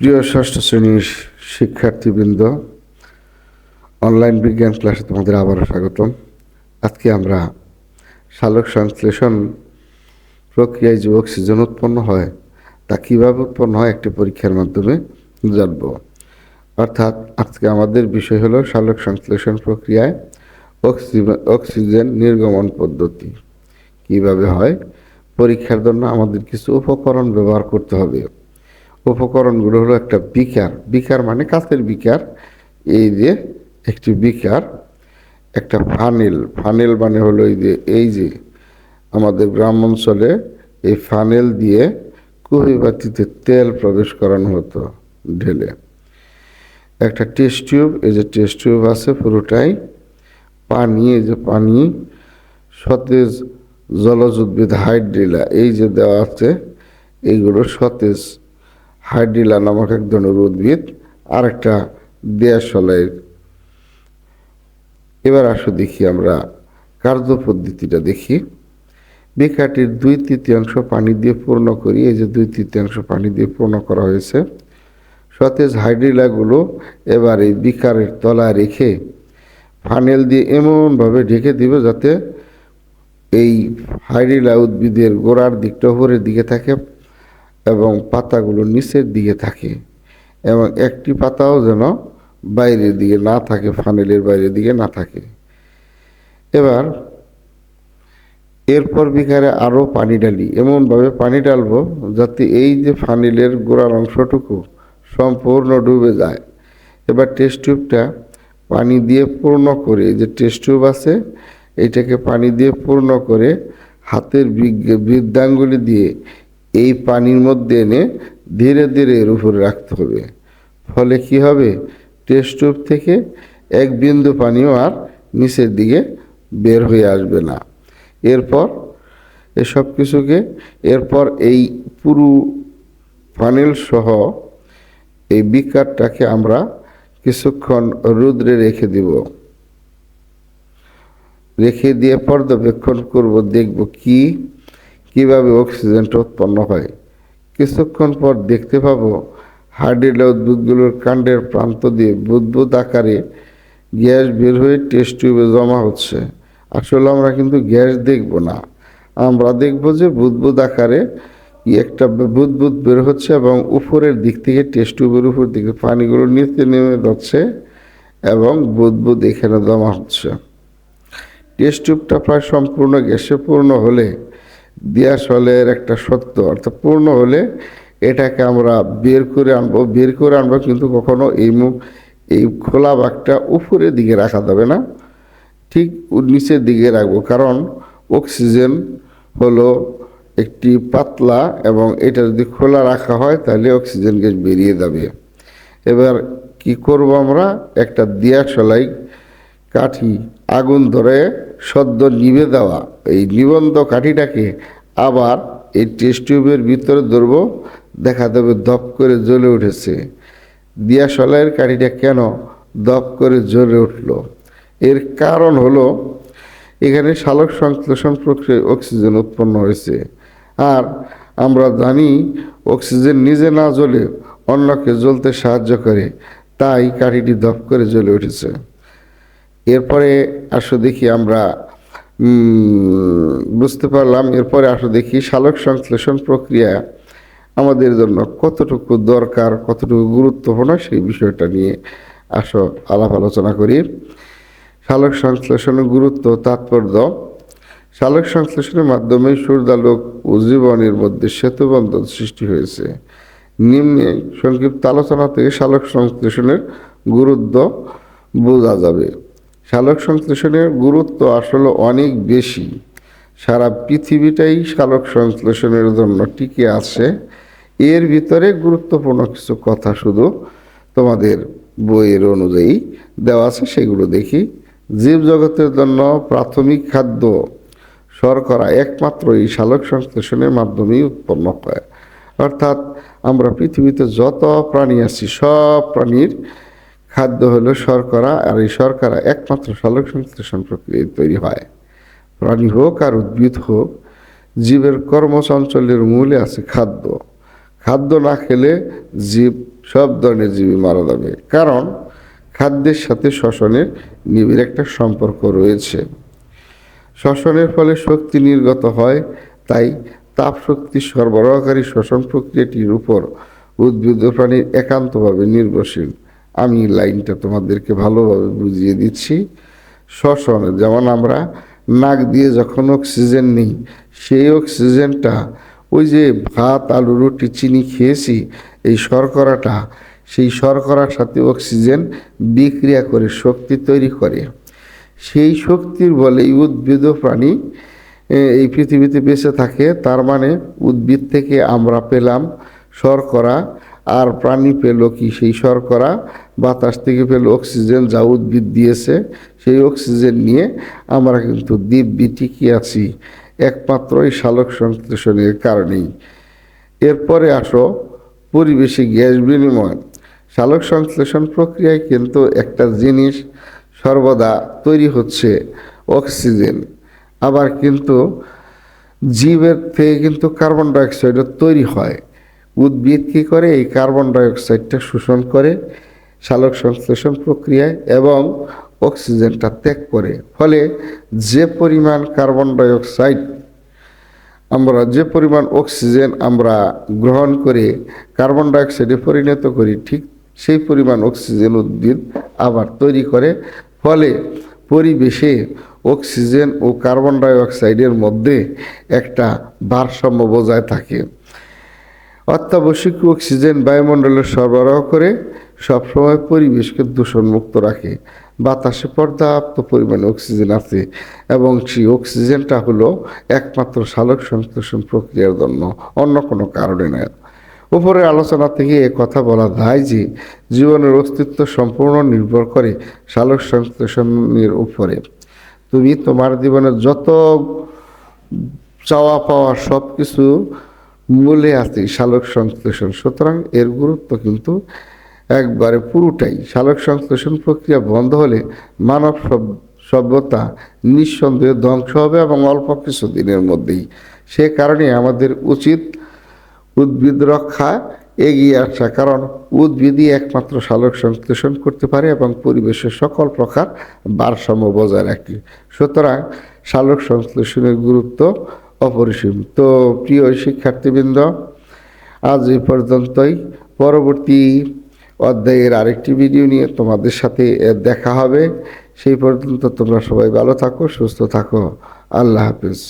প্রিয় ষষ্ঠ শ্রেণির শিক্ষার্থীবৃন্দ অনলাইন বিজ্ঞান ক্লাসে তোমাদের আবারও স্বাগতম। আজকে আমরা সালোক সংশ্লেষণ প্রক্রিয়ায় যে অক্সিজেন উৎপন্ন হয়, তা কীভাবে উৎপন্ন হয় একটি পরীক্ষার মাধ্যমে জানব। অর্থাৎ আজকে আমাদের বিষয় হলো সালোক সংশ্লেষণ প্রক্রিয়ায় অক্সিজেন অক্সিজেন নির্গমন পদ্ধতি। কীভাবে হয়? পরীক্ষার জন্য আমাদের কিছু উপকরণ ব্যবহার করতে হবে। উপকরণগুলো হলো একটা বিকার। বিকার মানে কাঁচের বিকার। এই যে একটি বিকার, একটা ফানেল। ফানেল মানে হলো এই যে এই যে আমাদের গ্রাম অঞ্চলে এই ফানেল দিয়ে কুহিবাতিতে তেল প্রবেশ করানো হতো ঢেলে। একটা টেস্ট টিউব এই যে টেস্ট টিউব আছে পুরোটাই। পানি, এই যে পানি, সতেজ জলজ উদ্ভিদ হাইড্রিলা, এই যে দেওয়া আছে, এইগুলো সতেজ হাইড্রিলা নামক এক ধরনের উদ্ভিদ আর একটা দেয়াশলাই এবার আসো দেখি আমরা কার্য পদ্ধতিটা দেখি। বিকাটির দুই তৃতীয়াংশ পানি দিয়ে পূর্ণ করি, এই যে দুই তৃতীয়াংশ পানি দিয়ে পূর্ণ করা হয়েছে। সতেজ হাইড্রিলাগুলো এবার এই বিকারের তলায় রেখে ফানেল দিয়ে এমনভাবে ঢেকে দিবে যাতে এই হাইড্রিলা উদ্ভিদের গোড়ার দিকটা উপরের দিকে থাকে। এবং পাতাগুলো নিচের দিকে থাকে এবং একটি পাতাও যেন বাইরের দিকে না থাকে ফানেলের বাইরের দিকে না থাকে। এবার এরপর বিকারে আরও পানি ডালি এমনভাবে পানি ঢালবো যাতে এই যে ফানেলের গোড়ার অংশটুকু সম্পূর্ণ ডুবে যায়। এবার টেস্ট টিউবটা পানি দিয়ে পূর্ণ করে যে টেস্ট টিউব আছে, এটাকে পানি দিয়ে পূর্ণ করে হাতের বৃদ্ধ- বৃদ্ধাঙ্গুলি দিয়ে এই পানির মধ্যে এনে ধীরে ধীরে এর উপরে রাখতে হবে। ফলে কি হবে? টেস্ট থেকে এক বিন্দু পানিও আর নিচের দিকে বের হয়ে আসবে না। এরপর এসব কিছুকে এরপর এই পুরো ফানেল সহ এই বিকারটাকে আমরা কিছুক্ষণ রুদ্রে রেখে দিব। রেখে দিয়ে পর্যবেক্ষণ করব, দেখব কি কীভাবে অক্সিজেনটা উৎপন্ন হয়? কিছুক্ষণ পর দেখতে পাবো হার্ডিলা উদ্ভিদগুলোর কাণ্ডের প্রান্ত দিয়ে বুদবুদ আকারে গ্যাস বের হয়ে টেস্ট টিউবে জমা হচ্ছে। আসলে আমরা কিন্তু গ্যাস দেখব না। আমরা দেখব যে বুদবুদ আকারে একটা বুদবুদ বের হচ্ছে এবং উপরের দিক থেকে টেস্ট টিউবের উপর দিকে পানিগুলো নিচে নেমে যাচ্ছে এবং বুদবুদ এখানে জমা হচ্ছে। টেস্ট টিউবটা প্রায় সম্পূর্ণ গ্যাসে পূর্ণ হলে দিয়াশলের একটা সত্য, অর্থাৎ পূর্ণ হলে এটাকে আমরা বের করে আনব। বের করে আনব কিন্তু কখনো এই মুখ, এই খোলা বাঘটা উপরের দিকে রাখা যাবে না, ঠিক নিচের দিকে রাখব। কারণ অক্সিজেন হলো একটি পাতলা এবং এটা যদি খোলা রাখা হয় তাহলে অক্সিজেন গ্যাস বেরিয়ে যাবে। এবার কি করব আমরা? একটা দিয়াশলাই কাঠি আগুন ধরে সদ্য নিভে দেওয়া এই নিবন্ধ কাঠিটাকে আবার এই টেস্ট টিউবের ভিতরে ধরবো, দেখা দেবে দপ করে জ্বলে উঠেছে। দিয়াশলাইয়ের কাঠিটা কেন দপ করে জ্বলে উঠল? এর কারণ হলো, এখানে সালোক সংশ্লেষণ প্রক্রিয়ায় অক্সিজেন উৎপন্ন হয়েছে। আর আমরা জানি, অক্সিজেন নিজে না জ্বলে অন্যকে জ্বলতে সাহায্য করে, তাই কাঠিটি দপ করে জ্বলে উঠেছে। এরপরে আসো দেখি আমরা বুঝতে পারলাম। এরপরে আসো দেখি সালোক সংশ্লেষণ প্রক্রিয়া আমাদের জন্য কতটুকু দরকার, কতটুকু গুরুত্বপূর্ণ সেই বিষয়টা নিয়ে আসো আলাপ আলোচনা করি। সালোক সংশ্লেষণের গুরুত্ব, তাৎপর্য। সালোক সংশ্লেষণের মাধ্যমে সূর্যালোক ও জীবনের মধ্যে সেতুবন্ধন সৃষ্টি হয়েছে। নিম্নে সংক্ষিপ্ত আলোচনা থেকে সালোক সংশ্লেষণের গুরুত্ব বোঝা যাবে। সালোক সংশ্লেষণের গুরুত্ব আসলে অনেক বেশি। সারা পৃথিবীটাই সালোক সংশ্লেষণের জন্য টিকে আছে। এর ভিতরে গুরুত্বপূর্ণ কিছু কথা শুধু তোমাদের বইয়ের অনুযায়ী দেওয়া আছে, সেগুলো দেখি। জীবজগতের জন্য প্রাথমিক খাদ্য শর্করা একমাত্র এই সালোক সংশ্লেষণের মাধ্যমেই উৎপন্ন হয়। অর্থাৎ আমরা পৃথিবীতে যত প্রাণী আছি, সব প্রাণীর খাদ্য হলো শর্করা, আর এই শর্করা একমাত্র সালোক সংশ্লেষণ প্রক্রিয়ায় তৈরি হয়। প্রাণী হোক আর উদ্ভিদ হোক, জীবের কর্মচঞ্চলের মূলে আছে খাদ্য। খাদ্য না খেলে জীব সব ধরনের জীবী মারা যাবে। কারণ খাদ্যের সাথে শ্বসনের নিবিড় একটা সম্পর্ক রয়েছে। শ্বসনের ফলে শক্তি নির্গত হয়, তাই তাপ শক্তি সরবরাহকারী শ্বসন প্রক্রিয়াটির উপর উদ্ভিদ প্রাণীর একান্তভাবে নির্ভরশীল। আমি লাইনটা তোমাদেরকে ভালোভাবে বুঝিয়ে দিচ্ছি। শ্বসন যেমন আমরা নাক দিয়ে যখন অক্সিজেন নিই, সেই অক্সিজেনটা ওই যে ভাত, আলু, রুটি, চিনি খেয়েছি, এই শর্করাটা, সেই শর্করার সাথে অক্সিজেন বিক্রিয়া করে শক্তি তৈরি করে। সেই শক্তির বলেই উদ্ভিদ ও প্রাণী এই পৃথিবীতে বেঁচে থাকে, তার মানে উদ্ভিদ থেকে আমরা পেলাম শর্করা আর প্রাণী পেল কি? সেই শর্করা, বাতাস থেকে পেল অক্সিজেন, যা উদ্ভিদ দিয়েছে, সেই অক্সিজেন নিয়ে আমরা কিন্তু দিব্যি টিকে আছি। একমাত্র এই সালোক সংশ্লেষণের কারণেই। এরপরে আসো পরিবেশে গ্যাস বিনিময়। সালোক সংশ্লেষণ প্রক্রিয়ায় কিন্তু একটা জিনিস সর্বদা তৈরি হচ্ছে, অক্সিজেন। আবার কিন্তু জীবের থেকে কিন্তু কার্বন ডাইঅক্সাইডও তৈরি হয়। উদ্ভিদ কী করে? এই কার্বন ডাইঅক্সাইডটা শোষণ করে সালোক সংশ্লেষণ প্রক্রিয়ায় এবং অক্সিজেনটা ত্যাগ করে। ফলে যে পরিমাণ কার্বন ডাইঅক্সাইড, আমরা যে পরিমাণ অক্সিজেন আমরা গ্রহণ করে কার্বন ডাইঅক্সাইডে পরিণত করি, ঠিক সেই পরিমাণ অক্সিজেন উদ্ভিদ আবার তৈরি করে। ফলে পরিবেশে অক্সিজেন ও কার্বন ডাইঅক্সাইডের মধ্যে একটা ভারসাম্য বজায় থাকে। অত্যাবশ্যক অক্সিজেন বায়ুমণ্ডলে সরবরাহ করে সবসময় পরিবেশকে দূষণমুক্ত রাখে। বাতাসে পর্যাপ্ত পরিমাণে অক্সিজেন আছে এবং সেই অক্সিজেনটা হলো একমাত্র সালোক সংশ্লেষণ প্রক্রিয়ার জন্য, অন্য কোনো কারণে নয়। উপরের আলোচনা থেকে এ কথা বলা যায় যে জীবনের অস্তিত্ব সম্পূর্ণ নির্ভর করে সালোক সংশ্লেষণের উপরে। তুমি তোমার জীবনের যত চাওয়া পাওয়া সব কিছু মূলে আছে সালোক সংশ্লেষণ। সুতরাং এর গুরুত্ব কিন্তু একবারে পুরোটাই। সালোক সংশ্লেষণ প্রক্রিয়া বন্ধ হলে মানব সভ- সভ্যতা নিঃসন্দেহে ধ্বংস হবে এবং অল্প কিছু দিনের মধ্যেই। সে কারণে আমাদের উচিত উদ্ভিদ রক্ষা এগিয়ে আসা। কারণ উদ্ভিদই একমাত্র সালোক সংশ্লেষণ করতে পারে এবং পরিবেশের সকল প্রকার ভারসাম্য বজায় রাখে। সুতরাং সালোক সংশ্লেষণের গুরুত্ব অপরিসীম। তো প্রিয় শিক্ষার্থীবৃন্দ, আজ এই পর্যন্তই। পরবর্তী অধ্যায়ের আরেকটি ভিডিও নিয়ে তোমাদের সাথে দেখা হবে। সেই পর্যন্ত তোমরা সবাই ভালো থাকো, সুস্থ থাকো। আল্লাহ হাফিজ।